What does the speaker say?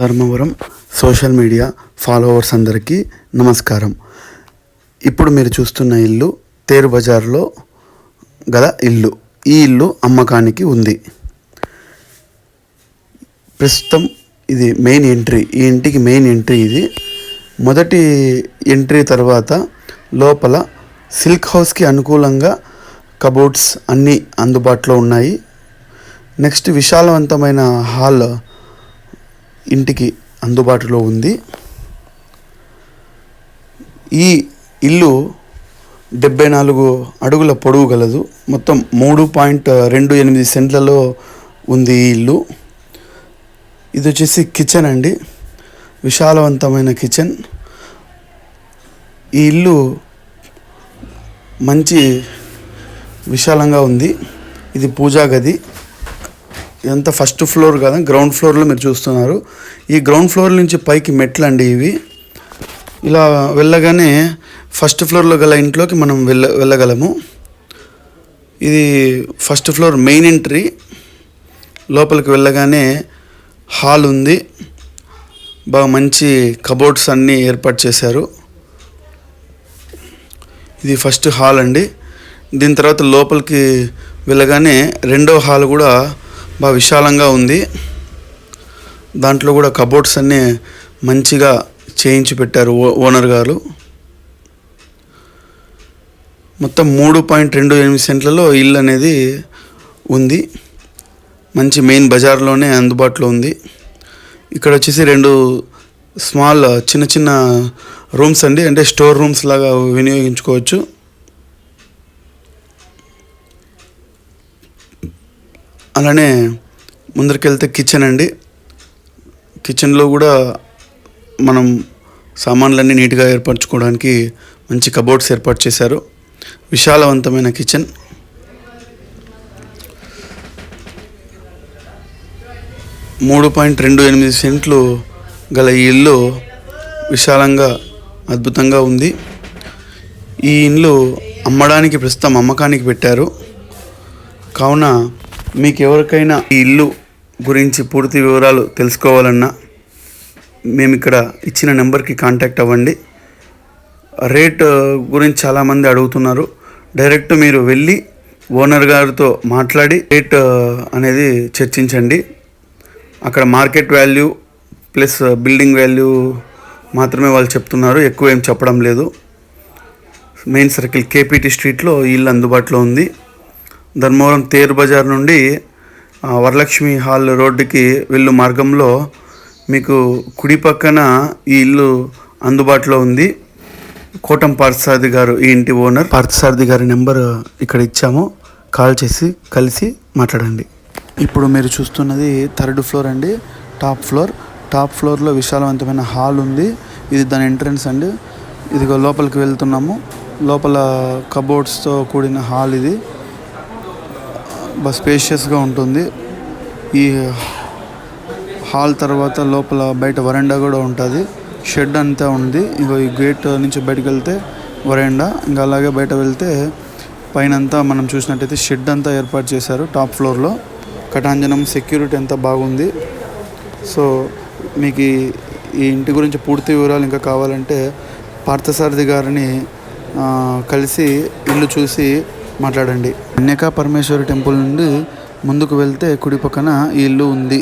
Dharmavaram social media followers అందరికీ నమస్కారం. ఇప్పుడు మీరు చూస్తున్న ఇల్లు తేరు బజార్లో గల ఇల్లు. ఈ ఇల్లు అమ్మకానికి ఉంది. ప్రస్తుతం ఇది మెయిన్ ఎంట్రీ. ఈ ఇంటికి మెయిన్ ఎంట్రీ ఇది. మొదటి ఎంట్రీ తర్వాత లోపల సిల్క్ హౌస్కి అనుకూలంగా కబోర్డ్స్ అన్నీ అందుబాటులో ఉన్నాయి. నెక్స్ట్ విశాలవంతమైన హాల్ ఇంటికి అందుబాటులో ఉంది. ఈ ఇల్లు డెబ్బై నాలుగు అడుగుల పొడవు గలదు. మొత్తం మూడు పాయింట్ రెండు ఎనిమిది సెంట్లలో ఉంది ఈ ఇల్లు. ఇది వచ్చేసి కిచెన్ అండి. విశాలవంతమైన కిచెన్. ఈ ఇల్లు మంచి విశాలంగా ఉంది. ఇది పూజా గది. ఇదంతా ఫస్ట్ ఫ్లోర్ కదా గ్రౌండ్ ఫ్లోర్లో మీరు చూస్తున్నారు. ఈ గ్రౌండ్ ఫ్లోర్ నుంచి పైకి మెట్లు అండి ఇవి. ఇలా వెళ్ళగానే ఫస్ట్ ఫ్లోర్లో గల ఇంట్లోకి మనం వెళ్ళ వెళ్ళగలము. ఇది ఫస్ట్ ఫ్లోర్ మెయిన్ ఎంట్రీ. లోపలికి వెళ్ళగానే హాల్ ఉంది. బాగా మంచి కబోర్డ్స్ అన్నీ ఏర్పాటు చేశారు. ఇది ఫస్ట్ హాల్ అండి. దీని తర్వాత లోపలికి వెళ్ళగానే రెండో హాల్ కూడా బాగా విశాలంగా ఉంది. దాంట్లో కూడా కబోర్డ్స్ అన్నీ మంచిగా చేయించి పెట్టారు ఓ ఓనర్ గారు. మొత్తం మూడు పాయింట్ రెండు ఎనిమిది సెంట్లలో ఇల్లు అనేది ఉంది. మంచి మెయిన్ బజార్లోనే అందుబాటులో ఉంది. ఇక్కడ వచ్చేసి రెండు స్మాల్ చిన్న చిన్న రూమ్స్ అండి. అంటే స్టోర్ రూమ్స్ లాగా వినియోగించుకోవచ్చు. అలానే ముందరికెళ్తే కిచెన్ అండి. కిచెన్లో కూడా మనం సామాన్లన్నీ నీట్గా ఏర్పరచుకోవడానికి మంచి కబోర్డ్స్ ఏర్పాటు చేశారు. విశాలవంతమైన కిచెన్ మూడు పాయింట్ రెండు ఎనిమిది సెంట్లు గల ఈ ఇల్లు విశాలంగా అద్భుతంగా ఉంది. ఈ ఇల్లు అమ్మడానికి ప్రస్తుతం అమ్మకానికి పెట్టారు. కావున మీకు ఎవరికైనా ఈ ఇల్లు గురించి పూర్తి వివరాలు తెలుసుకోవాలన్నా మేము ఇక్కడ ఇచ్చిన నెంబర్కి కాంటాక్ట్ అవ్వండి. రేట్ గురించి చాలామంది అడుగుతున్నారు. డైరెక్ట్ మీరు వెళ్ళి ఓనర్ గారితో మాట్లాడి రేట్ అనేది చర్చించండి. అక్కడ market value plus building value మాత్రమే వాళ్ళు చెప్తున్నారు. ఎక్కువ ఏం చెప్పడం లేదు. మెయిన్ సర్కిల్ కేపీటీ స్ట్రీట్లో ఈ ఇల్లు అందుబాటులో ఉంది. ధర్మవరం తేరు బజార్ నుండి వరలక్ష్మి హాల్ రోడ్డుకి వెళ్ళు మార్గంలో మీకు కుడి పక్కన ఈ ఇల్లు అందుబాటులో ఉంది. కోటం పార్థసారథి గారు ఈ ఇంటి ఓనర్. పార్థసారథి గారి నెంబర్ ఇక్కడ ఇచ్చాము. కాల్ చేసి కలిసి మాట్లాడండి. ఇప్పుడు మీరు చూస్తున్నది థర్డ్ ఫ్లోర్ అండి టాప్ ఫ్లోర్. టాప్ ఫ్లోర్లో విశాలవంతమైన హాల్ ఉంది. ఇది దాని ఎంట్రన్స్ అండి. ఇదిగో లోపలికి వెళ్తున్నాము. లోపల కబోర్డ్స్తో కూడిన హాల్ ఇది. స్పేషియస్గా ఉంటుంది. ఈ హాల్ తర్వాత లోపల బయట వరండా కూడా ఉంటుంది. షెడ్ అంతా ఉంది. ఇంకో ఈ గేట్ నుంచి బయటకు వెళ్తే వరండా. ఇంకా అలాగే బయట వెళ్తే పైన అంతా మనం చూసినట్టయితే షెడ్ అంతా ఏర్పాటు చేశారు టాప్ ఫ్లోర్లో కటాంజనం సెక్యూరిటీ అంతా బాగుంది. సో మీకు ఈ- ఇంటి గురించి పూర్తి వివరాలు ఇంకా కావాలంటే పార్థసారథి గారిని కలిసి ఇల్లు చూసి మాట్లాడండి. కన్యకా పరమేశ్వరి టెంపుల్ నుండి ముందుకు వెళ్తే కుడి పక్కన ఈ ఇల్లు ఉంది.